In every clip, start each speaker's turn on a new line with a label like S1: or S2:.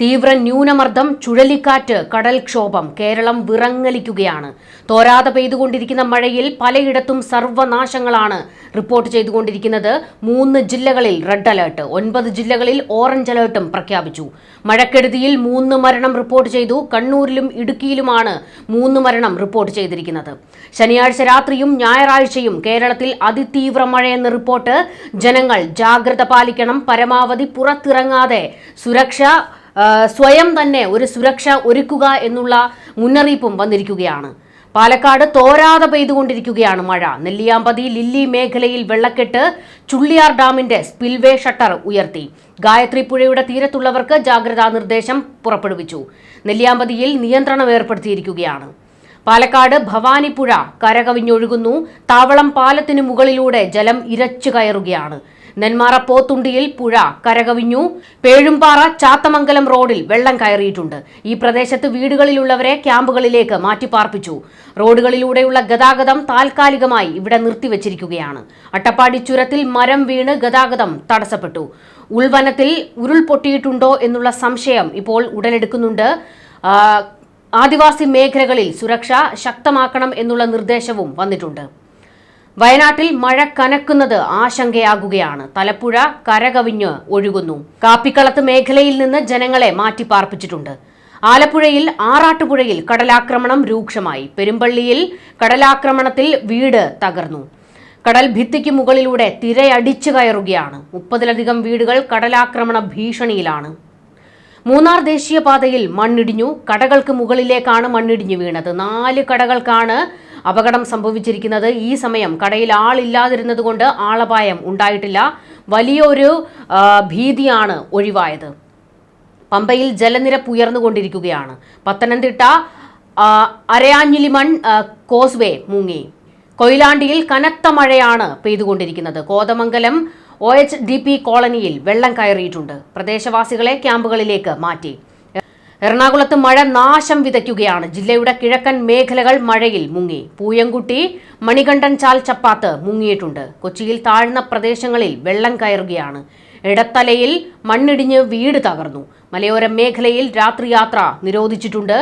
S1: തീവ്ര ന്യൂനമർദ്ദം ചുഴലിക്കാറ്റ് കടൽക്ഷോഭം കേരളം വിറങ്ങലിക്കുകയാണ്. തോരാതെ പെയ്തുകൊണ്ടിരിക്കുന്ന മഴയിൽ പലയിടത്തും സർവനാശങ്ങളാണ് റിപ്പോർട്ട് ചെയ്തുകൊണ്ടിരിക്കുന്നത്. മൂന്ന് ജില്ലകളിൽ റെഡ് അലേർട്ട് ഒൻപത് ജില്ലകളിൽ ഓറഞ്ച് അലേർട്ടും പ്രഖ്യാപിച്ചു. മഴക്കെടുതിയിൽ മൂന്ന് മരണം റിപ്പോർട്ട് ചെയ്തു. കണ്ണൂരിലും ഇടുക്കിയിലുമാണ് മൂന്ന് മരണം റിപ്പോർട്ട് ചെയ്തിരിക്കുന്നത്. ശനിയാഴ്ച രാത്രിയും ഞായറാഴ്ചയും കേരളത്തിൽ അതിതീവ്ര മഴയെന്ന് റിപ്പോർട്ട്. ജനങ്ങൾ ജാഗ്രത പാലിക്കണം. പരമാവധി പുറത്തിറങ്ങാതെ സുരക്ഷ സ്വയം തന്നെ ഒരു സുരക്ഷ ഒരുക്കുക എന്നുള്ള മുന്നറിയിപ്പും വന്നിരിക്കുകയാണ്. പാലക്കാട് തോരാതെ പെയ്തുകൊണ്ടിരിക്കുകയാണ് മഴ. നെല്ലിയാമ്പതി ലില്ലി മേഖലയിൽ വെള്ളക്കെട്ട് ചുള്ളിയാർ ഡാമിന്റെ സ്പിൽവേ ഷട്ടർ ഉയർത്തി. ഗായത്രി പുഴയുടെ തീരത്തുള്ളവർക്ക് ജാഗ്രതാ നിർദ്ദേശം പുറപ്പെടുവിച്ചു. നെല്ലിയാമ്പതിയിൽ നിയന്ത്രണം ഏർപ്പെടുത്തിയിരിക്കുകയാണ്. പാലക്കാട് ഭവാനിപ്പുഴ കരകവിഞ്ഞൊഴുകുന്നു. താവളം പാലത്തിനു മുകളിലൂടെ ജലം ഇരച്ചു കയറുകയാണ്. നെന്മാറ പോത്തുണ്ടിയിൽ പുഴ കരകവിഞ്ഞു. പേഴുംപാറ ചാത്തമംഗലം റോഡിൽ വെള്ളം കയറിയിട്ടുണ്ട്. ഈ പ്രദേശത്ത് വീടുകളിലുള്ളവരെ ക്യാമ്പുകളിലേക്ക് മാറ്റിപ്പാർപ്പിച്ചു. റോഡുകളിലൂടെയുള്ള ഗതാഗതം താൽക്കാലികമായി ഇവിടെ നിർത്തിവച്ചിരിക്കുകയാണ്. അട്ടപ്പാടി ചുരത്തിൽ മരം വീണ് ഗതാഗതം തടസ്സപ്പെട്ടു. ഉൾവനത്തിൽ ഉരുൾപൊട്ടിയിട്ടുണ്ടോ എന്നുള്ള സംശയം ഇപ്പോൾ ഉടലെടുക്കുന്നുണ്ട്. ആദിവാസി മേഖലകളിൽ സുരക്ഷ ശക്തമാക്കണം എന്നുള്ള നിർദ്ദേശവും വന്നിട്ടുണ്ട്. വയനാട്ടിൽ മഴ കനക്കുന്നത് ആശങ്കയാകുകയാണ്. തലപ്പുഴ കരകവിഞ്ഞ് ഒഴുകുന്നു. കാപ്പിക്കളത്ത് മേഖലയിൽ നിന്ന് ജനങ്ങളെ മാറ്റിപ്പാർപ്പിച്ചിട്ടുണ്ട്. ആലപ്പുഴയിൽ ആറാട്ടുപുഴയിൽ കടലാക്രമണം രൂക്ഷമായി. പെരുമ്പള്ളിയിൽ കടലാക്രമണത്തിൽ വീട് തകർന്നു. കടൽ ഭിത്തിക്ക് മുകളിലൂടെ തിരയടിച്ചു കയറുകയാണ്. മുപ്പതിലധികം വീടുകൾ കടലാക്രമണ ഭീഷണിയിലാണ്. മൂന്നാർ ദേശീയപാതയിൽ മണ്ണിടിഞ്ഞു. കടകൾക്ക് മുകളിലേക്കാണ് മണ്ണിടിഞ്ഞു വീണത്. നാല് കടകൾക്കാണ് അപകടം സംഭവിച്ചിരിക്കുന്നത് ഈ സമയം. കടയിൽ ആളില്ലാതിരുന്നത് കൊണ്ട് ആളപായം ഉണ്ടായിട്ടില്ല. വലിയൊരു ഭീതിയാണ് ഒഴിവായത്. പമ്പയിൽ ജലനിരപ്പ് ഉയർന്നുകൊണ്ടിരിക്കുകയാണ്. പത്തനംതിട്ട അരയാഞ്ഞിലിമൺ കോസ്വേ മുങ്ങി. കൊയിലാണ്ടിയിൽ കനത്ത മഴയാണ് പെയ്തുകൊണ്ടിരിക്കുന്നത്. Kothamangalam O H D P കോളനിയിൽ വെള്ളം കയറിയിട്ടുണ്ട്. പ്രദേശവാസികളെ ക്യാമ്പുകളിലേക്ക് മാറ്റി. എറണാകുളത്ത് മഴ നാശം വിതയ്ക്കുകയാണ്. ജില്ലയുടെ കിഴക്കൻ മേഖലകൾ മഴയിൽ മുങ്ങി. പൂയംകുട്ടി മണികണ്ഠൻ ചാൽ ചപ്പാത്ത് മുങ്ങിയിട്ടുണ്ട്. കൊച്ചിയിൽ താഴ്ന്ന പ്രദേശങ്ങളിൽ വെള്ളം കയറുകയാണ്. ഇടത്തലയിൽ മണ്ണിടിഞ്ഞ് വീട് തകർന്നു. മലയോര മേഖലയിൽ രാത്രിയാത്ര നിരോധിച്ചിട്ടുണ്ട്.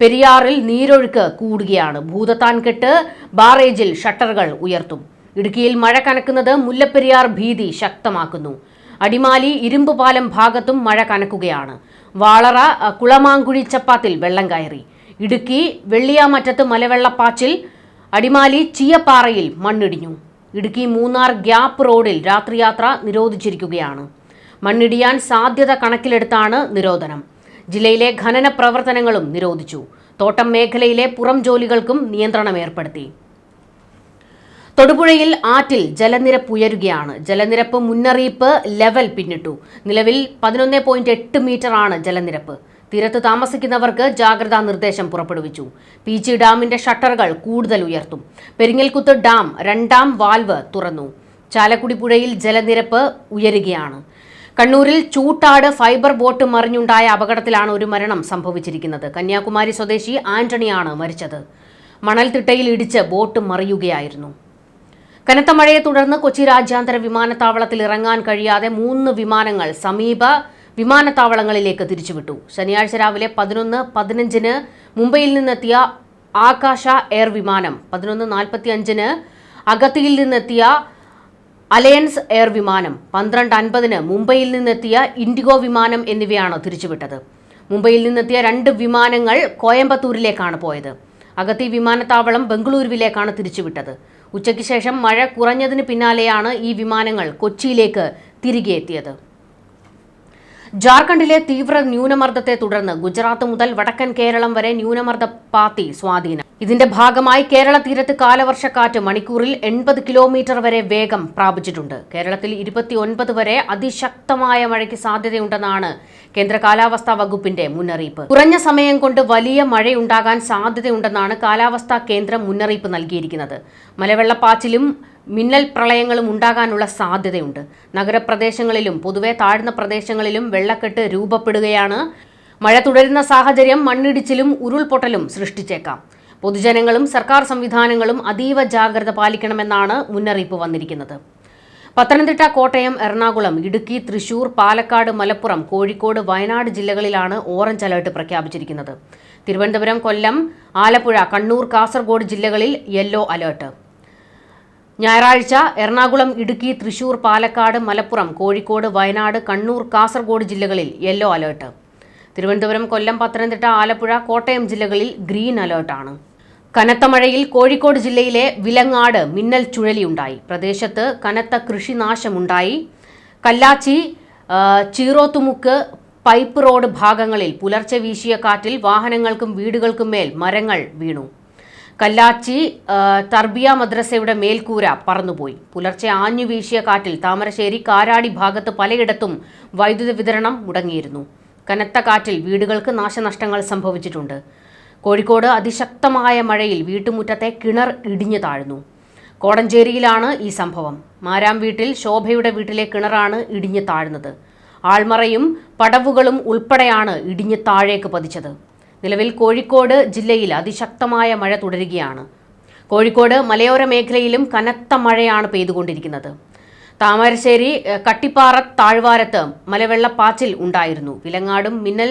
S1: പെരിയാറിൽ നീരൊഴുക്ക് കൂടുകയാണ്. ഭൂതത്താൻ കെട്ട് ബാറേജിൽ ഷട്ടറുകൾ ഉയർത്തും. ഇടുക്കിയിൽ മഴ കനക്കുന്നത് മുല്ലപ്പെരിയാർ ഭീതി ശക്തമാക്കുന്നു. അടിമാലി ഇരുമ്പുപാലം ഭാഗത്തും മഴ കനക്കുകയാണ്. വാളറ കുളമാങ്കുഴി ചപ്പാത്തിൽ വെള്ളം കയറി. ഇടുക്കി വെള്ളിയാമറ്റത്ത് മലവെള്ളപ്പാച്ചിൽ അടിമാലി ചീയപ്പാറയിൽ മണ്ണിടിഞ്ഞു. ഇടുക്കി മൂന്നാർ ഗ്യാപ്പ് റോഡിൽ രാത്രിയാത്ര നിരോധിച്ചിരിക്കുകയാണ്. മണ്ണിടിയാൻ സാധ്യത കണക്കിലെടുത്താണ് നിരോധനം. ജില്ലയിലെ ഖനന പ്രവർത്തനങ്ങളും നിരോധിച്ചു. തോട്ടം മേഖലയിലെ പുറം ജോലികൾക്കും നിയന്ത്രണം ഏർപ്പെടുത്തി. തൊടുപുഴയിൽ ആറ്റിൽ ജലനിരപ്പ് ഉയരുകയാണ്. ജലനിരപ്പ് മുന്നറിയിപ്പ് ലെവൽ പിന്നിട്ടു. നിലവിൽ പതിനൊന്ന് പോയിന്റ് എട്ട് മീറ്ററാണ് ജലനിരപ്പ്. തീരത്ത് താമസിക്കുന്നവർക്ക് ജാഗ്രതാ നിർദ്ദേശം പുറപ്പെടുവിച്ചു. പീച്ചി ഡാമിന്റെ ഷട്ടറുകൾ കൂടുതൽ ഉയർത്തും. പെരിങ്ങൽകുത്ത് ഡാം രണ്ടാം വാൽവ് തുറന്നു. ചാലക്കുടി പുഴയിൽ ജലനിരപ്പ് ഉയരുകയാണ്. കണ്ണൂരിൽ ചൂട്ടാട് ഫൈബർ ബോട്ട് മറിഞ്ഞുണ്ടായ അപകടത്തിലാണ് ഒരു മരണം സംഭവിച്ചിരിക്കുന്നത്. കന്യാകുമാരി സ്വദേശി ആന്റണിയാണ് മരിച്ചത്. മണൽത്തിട്ടയിൽ ഇടിച്ച് ബോട്ട് മറിയുകയായിരുന്നു. കനത്ത മഴയെ തുടർന്ന് കൊച്ചി രാജ്യാന്തര വിമാനത്താവളത്തിൽ ഇറങ്ങാൻ കഴിയാതെ മൂന്ന് വിമാനങ്ങൾ സമീപ വിമാനത്താവളങ്ങളിലേക്ക് തിരിച്ചുവിട്ടു. ശനിയാഴ്ച രാവിലെ പതിനൊന്ന് പതിനഞ്ചിന് മുംബൈയിൽ നിന്നെത്തിയ ആകാശ എയർ വിമാനം പതിനൊന്ന് നാൽപ്പത്തി അഞ്ചിന് അഗത്തിയിൽ നിന്നെത്തിയ അലയൻസ് എയർ വിമാനം പന്ത്രണ്ട് അൻപതിന് മുംബൈയിൽ നിന്നെത്തിയ ഇൻഡിഗോ വിമാനം എന്നിവയാണ് തിരിച്ചുവിട്ടത്. മുംബൈയിൽ നിന്നെത്തിയ രണ്ട് വിമാനങ്ങൾ കോയമ്പത്തൂരിലേക്കാണ് പോയത്. അഗത്തി വിമാനത്താവളം ബംഗളൂരുവിലേക്കാണ് തിരിച്ചുവിട്ടത്. ഉച്ചയ്ക്ക് ശേഷം മഴ കുറഞ്ഞതിന് പിന്നാലെയാണ് ഈ വിമാനങ്ങൾ കൊച്ചിയിലേക്ക് തിരികെ എത്തിയത്. ജാർഖണ്ഡിലെ തീവ്ര ന്യൂനമർദ്ദത്തെ തുടർന്ന് ഗുജറാത്ത് മുതൽ വടക്കൻ കേരളം വരെ ന്യൂനമർദ്ദ പാത്തി സ്വാധീനം. ഇതിന്റെ ഭാഗമായി കേരള തീരത്ത് കാലവർഷക്കാറ്റ് മണിക്കൂറിൽ എൺപത് കിലോമീറ്റർ വരെ വേഗം പ്രാപിച്ചിട്ടുണ്ട്. കേരളത്തിൽ ഇരുപത്തിയൊൻപത് വരെ അതിശക്തമായ മഴയ്ക്ക് സാധ്യതയുണ്ടെന്നാണ് കേന്ദ്ര കാലാവസ്ഥാ വകുപ്പിന്റെ മുന്നറിയിപ്പ്. കുറഞ്ഞ സമയം കൊണ്ട് വലിയ മഴയുണ്ടാകാൻ സാധ്യതയുണ്ടെന്നാണ് കാലാവസ്ഥാ കേന്ദ്രം മുന്നറിയിപ്പ് നൽകിയിരിക്കുന്നത്. മലവെള്ളപ്പാച്ചിലും മിന്നൽ പ്രളയങ്ങളും ഉണ്ടാകാനുള്ള സാധ്യതയുണ്ട്. നഗരപ്രദേശങ്ങളിലും പൊതുവെ താഴ്ന്ന പ്രദേശങ്ങളിലും വെള്ളക്കെട്ട് രൂപപ്പെടുകയാണ്. മഴ തുടരുന്ന സാഹചര്യം മണ്ണിടിച്ചിലും ഉരുൾപൊട്ടലും സൃഷ്ടിച്ചേക്കാം. പൊതുജനങ്ങളും സർക്കാർ സംവിധാനങ്ങളും അതീവ ജാഗ്രത പാലിക്കണമെന്നാണ് മുന്നറിയിപ്പ് വന്നിരിക്കുന്നത്. പത്തനംതിട്ട കോട്ടയം എറണാകുളം ഇടുക്കി തൃശൂർ പാലക്കാട് മലപ്പുറം കോഴിക്കോട് വയനാട് ജില്ലകളിലാണ് ഓറഞ്ച് അലർട്ട് പ്രഖ്യാപിച്ചിരിക്കുന്നത്. തിരുവനന്തപുരം കൊല്ലം ആലപ്പുഴ കണ്ണൂർ കാസർഗോഡ് ജില്ലകളിൽ യെല്ലോ അലർട്ട്. ഞായറാഴ്ച എറണാകുളം ഇടുക്കി തൃശൂർ പാലക്കാട് മലപ്പുറം കോഴിക്കോട് വയനാട് കണ്ണൂർ കാസർഗോഡ് ജില്ലകളിൽ യെല്ലോ അലേർട്ട്. തിരുവനന്തപുരം കൊല്ലം പത്തനംതിട്ട ആലപ്പുഴ കോട്ടയം ജില്ലകളിൽ ഗ്രീൻ അലേർട്ടാണ്. കനത്ത മഴയിൽ കോഴിക്കോട് ജില്ലയിലെ വിലങ്ങാട് മിന്നൽ ചുഴലിയുണ്ടായി. പ്രദേശത്ത് കനത്ത കൃഷിനാശമുണ്ടായി. കല്ലാച്ചി ചീറോത്തുമുക്ക് പൈപ്പ് റോഡ് ഭാഗങ്ങളിൽ പുലർച്ചെ വീശിയ കാറ്റിൽ വാഹനങ്ങൾക്കും വീടുകൾക്കും മേൽ മരങ്ങൾ വീണു. കല്ലാച്ചി തർബിയ മദ്രസയുടെ മേൽക്കൂര പറന്നുപോയി. പുലർച്ചെ ആഞ്ഞു വീശിയ കാറ്റിൽ താമരശ്ശേരി കാരാടി ഭാഗത്ത് പലയിടത്തും വൈദ്യുതി വിതരണം മുടങ്ങിയിരുന്നു. കനത്ത കാറ്റിൽ വീടുകൾക്ക് നാശനഷ്ടങ്ങൾ സംഭവിച്ചിട്ടുണ്ട്. കോഴിക്കോട് അതിശക്തമായ മഴയിൽ വീട്ടുമുറ്റത്തെ കിണർ ഇടിഞ്ഞു താഴ്ന്നു. കോടഞ്ചേരിയിലാണ് ഈ സംഭവം. മാരാം വീട്ടിൽ ശോഭയുടെ വീട്ടിലെ കിണറാണ് ഇടിഞ്ഞു താഴ്ന്നത്. ആൾമറയും പടവുകളും ഉൾപ്പെടെയാണ് ഇടിഞ്ഞു താഴേക്ക് പതിച്ചത്. നിലവിൽ കോഴിക്കോട് ജില്ലയിൽ അതിശക്തമായ മഴ തുടരുകയാണ്. കോഴിക്കോട് മലയോര മേഖലയിലും കനത്ത മഴയാണ് പെയ്തുകൊണ്ടിരിക്കുന്നത്. താമരശ്ശേരി കട്ടിപ്പാറ താഴ്വാരത്ത് മലവെള്ളപ്പാച്ചിൽ ഉണ്ടായിരുന്നു. വിലങ്ങാടും മിന്നൽ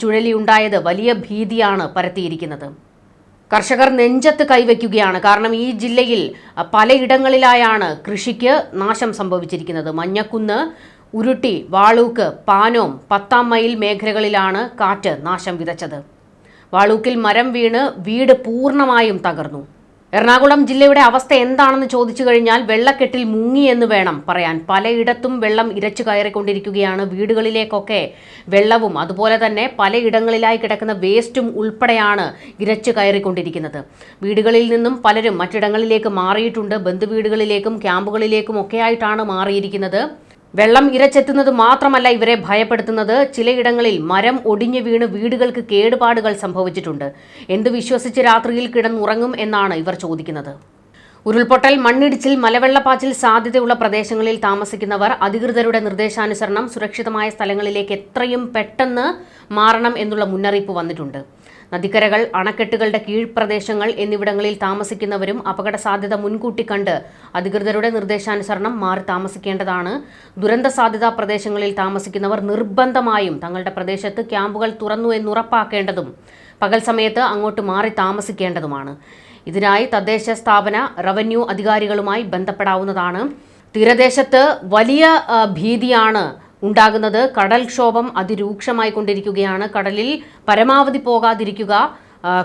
S1: ചുഴലി ചുഴലിയുണ്ടായത് വലിയ ഭീതിയാണ് പരത്തിയിരിക്കുന്നത്. കർഷകർ നെഞ്ചത്ത് കൈവയ്ക്കുകയാണ്. കാരണം ഈ ജില്ലയിൽ പലയിടങ്ങളിലായാണ് കൃഷിക്ക് നാശം സംഭവിച്ചിരിക്കുന്നത്. മഞ്ഞക്കുന്ന് ഉരുട്ടി വാളൂക്ക് പാനോം പത്താം മൈൽ മേഖലകളിലാണ് കാറ്റ് നാശം വിതച്ചത്. വാളൂക്കിൽ മരം വീണ് വീട് പൂർണമായും തകർന്നു. എറണാകുളം ജില്ലയുടെ അവസ്ഥ എന്താണെന്ന് ചോദിച്ചു കഴിഞ്ഞാൽ വെള്ളക്കെട്ടിൽ മുങ്ങി എന്ന് വേണം പറയാൻ. പലയിടത്തും വെള്ളം ഇരച്ചു കയറിക്കൊണ്ടിരിക്കുകയാണ്. വീടുകളിലേക്കൊക്കെ വെള്ളവും അതുപോലെ തന്നെ പലയിടങ്ങളിലായി കിടക്കുന്ന വേസ്റ്റും ഉൾപ്പെടെയാണ് ഇരച്ചു കയറിക്കൊണ്ടിരിക്കുന്നത്. വീടുകളിൽ നിന്നും പലരും മറ്റിടങ്ങളിലേക്ക് മാറിയിട്ടുണ്ട്. ബന്ധുവീടുകളിലേക്കും ക്യാമ്പുകളിലേക്കും ഒക്കെയായിട്ടാണ് മാറിയിരിക്കുന്നത്. വെള്ളം ഇരച്ചെത്തുന്നത് മാത്രമല്ല ഇവരെ ഭയപ്പെടുത്തുന്നത്. ചിലയിടങ്ങളിൽ മരം ഒടിഞ്ഞു വീണ് വീടുകൾക്ക് കേടുപാടുകൾ സംഭവിച്ചിട്ടുണ്ട്. എന്ത് വിശ്വസിച്ച് രാത്രിയിൽ കിടന്നുറങ്ങും എന്നാണ് ഇവർ ചോദിക്കുന്നത്. ഉരുൾപൊട്ടൽ മണ്ണിടിച്ചിൽ മലവെള്ളപ്പാച്ചിൽ സാധ്യതയുള്ള പ്രദേശങ്ങളിൽ താമസിക്കുന്നവർ അധികൃതരുടെ നിർദ്ദേശാനുസരണം സുരക്ഷിതമായ സ്ഥലങ്ങളിലേക്ക് എത്രയും പെട്ടെന്ന് മാറണം എന്നുള്ള മുന്നറിയിപ്പ് വന്നിട്ടുണ്ട്. നദിക്കരകൾ അണക്കെട്ടുകളുടെ കീഴ്പ്രദേശങ്ങൾ എന്നിവിടങ്ങളിൽ താമസിക്കുന്നവരും അപകട സാധ്യത മുൻകൂട്ടി കണ്ട് അധികൃതരുടെ നിർദ്ദേശാനുസരണം മാറി താമസിക്കേണ്ടതാണ്. ദുരന്ത സാധ്യതാ പ്രദേശങ്ങളിൽ താമസിക്കുന്നവർ നിർബന്ധമായും തങ്ങളുടെ പ്രദേശത്ത് ക്യാമ്പുകൾ തുറന്നു എന്നുറപ്പാക്കേണ്ടതും പകൽ സമയത്ത് അങ്ങോട്ട് മാറി താമസിക്കേണ്ടതുമാണ്. ഇതിനായി തദ്ദേശ സ്ഥാപന റവന്യൂ അധികാരികളുമായി ബന്ധപ്പെടാവുന്നതാണ്. തീരദേശത്ത് വലിയ ഭീതിയാണ് ഉണ്ടാകുന്നത്. കടൽക്ഷോഭം അതിരൂക്ഷമായി കൊണ്ടിരിക്കുകയാണ്. കടലിൽ പരമാവധി പോകാതിരിക്കുക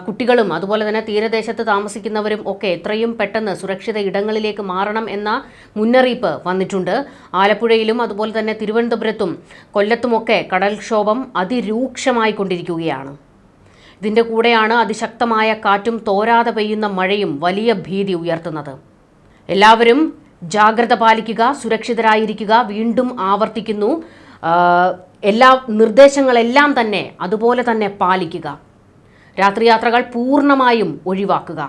S1: കുട്ടികളും അതുപോലെ തന്നെ തീരദേശത്ത് താമസിക്കുന്നവരും ഒക്കെ എത്രയും പെട്ടെന്ന് സുരക്ഷിത ഇടങ്ങളിലേക്ക് മാറണം എന്ന മുന്നറിയിപ്പ് വന്നിട്ടുണ്ട്. ആലപ്പുഴയിലും അതുപോലെ തന്നെ തിരുവനന്തപുരത്തും കൊല്ലത്തുമൊക്കെ കടൽക്ഷോഭം അതിരൂക്ഷമായി കൊണ്ടിരിക്കുകയാണ്. ഇതിന്റെ കൂടെയാണ് അതിശക്തമായ കാറ്റും തോരാതെ പെയ്യുന്ന മഴയും വലിയ ഭീതി ഉയർത്തുന്നത്. എല്ലാവരും ജാഗ്രത പാലിക്കുക സുരക്ഷിതരായിരിക്കുക വീണ്ടും ആവർത്തിക്കുന്നു. എല്ലാ നിർദ്ദേശങ്ങളെല്ലാം തന്നെ അതുപോലെ തന്നെ പാലിക്കുക. രാത്രിയാത്രകൾ പൂർണമായും ഒഴിവാക്കുക.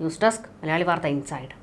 S1: ന്യൂസ് ഡെസ്ക് മലയാളി വാർത്ത ഇൻസൈഡ്.